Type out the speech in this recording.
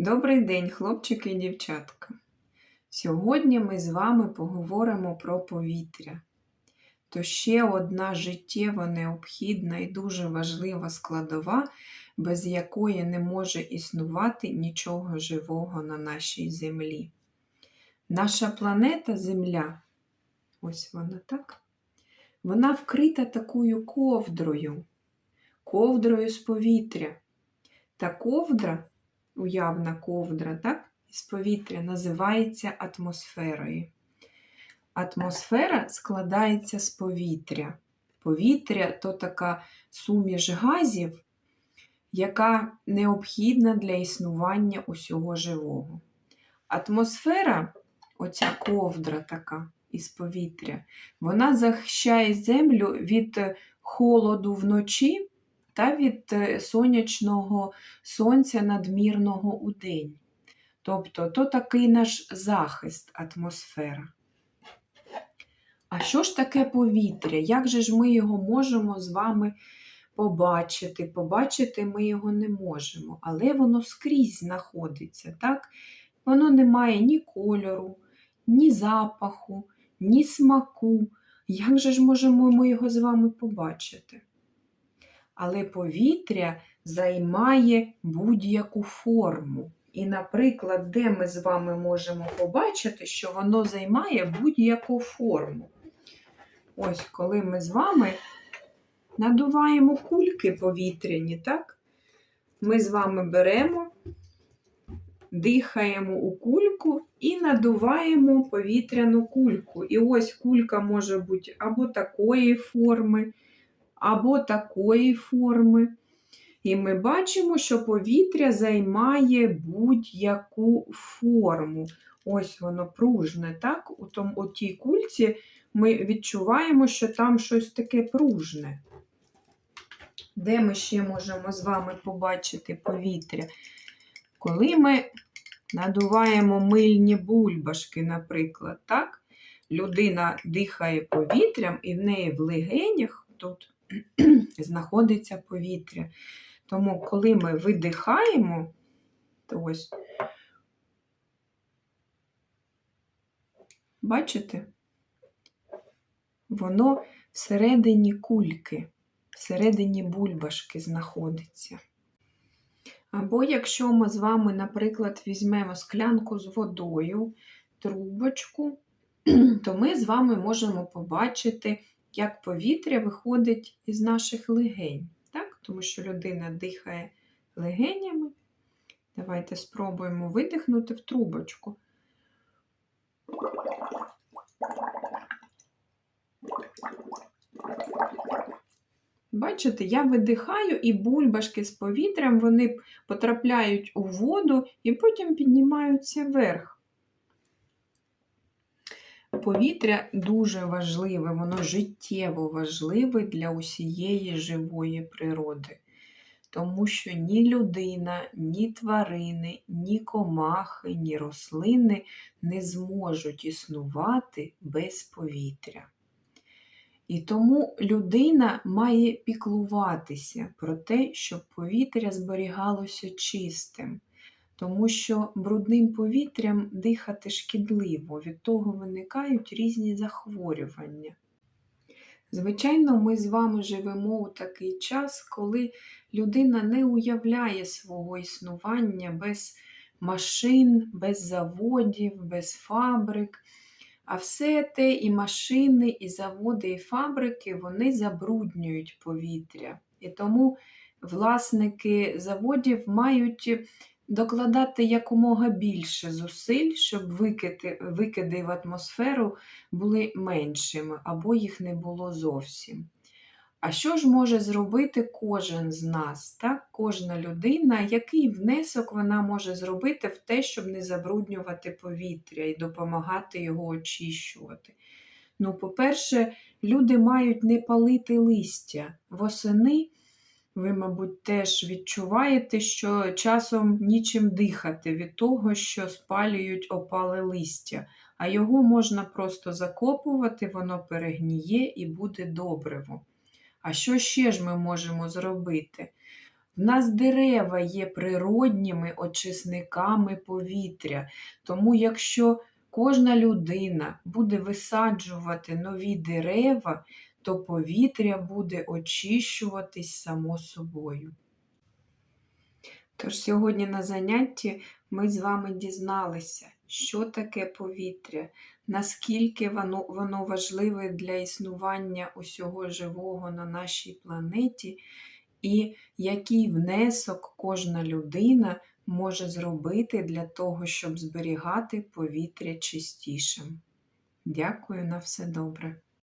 Добрий день, хлопчики і дівчатка. Сьогодні ми з вами поговоримо про повітря. То ще одна життєво необхідна і дуже важлива складова, без якої не може існувати нічого живого на нашій землі. Наша планета Земля, ось вона так, вона вкрита такою ковдрою, ковдрою з повітря. Та ковдра уявна ковдра, так, із повітря називається атмосферою. Атмосфера складається з повітря. Повітря то така суміш газів, яка необхідна для існування усього живого. Атмосфера, оця ковдра така із повітря, вона захищає землю від холоду вночі та від е, сонячного сонця надмірного у день. Тобто, то такий наш захист атмосфера. А що ж таке повітря? Як же ж ми його можемо з вами побачити? Побачити ми його не можемо, але воно скрізь знаходиться. так? Воно не має ні кольору, ні запаху, ні смаку. Як же ж можемо ми його з вами побачити? Але повітря займає будь-яку форму. І, наприклад, де ми з вами можемо побачити, що воно займає будь-яку форму. Ось коли ми з вами надуваємо кульки повітряні, так? Ми з вами беремо, дихаємо у кульку і надуваємо повітряну кульку. І ось кулька може бути або такої форми, або такої форми. І ми бачимо, що повітря займає будь-яку форму. Ось воно пружне. так? У, тому, у тій кульці ми відчуваємо, що там щось таке пружне. Де ми ще можемо з вами побачити повітря? Коли ми надуваємо мильні бульбашки, наприклад, так? людина дихає повітрям, і в неї в легенях тут знаходиться повітря. Тому, коли ми видихаємо, то ось, бачите, воно всередині кульки, всередині бульбашки знаходиться. Або якщо ми з вами, наприклад, візьмемо склянку з водою, трубочку, то ми з вами можемо побачити як повітря виходить із наших легень. Так? Тому що людина дихає легенями. Давайте спробуємо видихнути в трубочку. Бачите, я видихаю, і бульбашки з повітрям вони потрапляють у воду і потім піднімаються вверх. Повітря дуже важливе, воно життєво важливе для усієї живої природи. Тому що ні людина, ні тварини, ні комахи, ні рослини не зможуть існувати без повітря. І тому людина має піклуватися про те, щоб повітря зберігалося чистим тому що брудним повітрям дихати шкідливо, від того виникають різні захворювання. Звичайно, ми з вами живемо у такий час, коли людина не уявляє свого існування без машин, без заводів, без фабрик. А все те і машини, і заводи, і фабрики вони забруднюють повітря. І тому власники заводів мають докладати якомога більше зусиль, щоб викиди, викиди в атмосферу були меншими або їх не було зовсім. А що ж може зробити кожен з нас, так? кожна людина, який внесок вона може зробити в те, щоб не забруднювати повітря і допомагати його очищувати? Ну, по-перше, люди мають не палити листя. Восени ви, мабуть, теж відчуваєте, що часом нічим дихати від того, що спалюють опале листя, а його можна просто закопувати, воно перегніє і буде добриво. А що ще ж ми можемо зробити? В нас дерева є природніми очисниками повітря. Тому якщо кожна людина буде висаджувати нові дерева, то повітря буде очищуватись само собою. Тож сьогодні на занятті ми з вами дізналися, що таке повітря, наскільки воно, воно важливе для існування усього живого на нашій планеті, і який внесок кожна людина може зробити для того, щоб зберігати повітря чистішим. Дякую на все добре.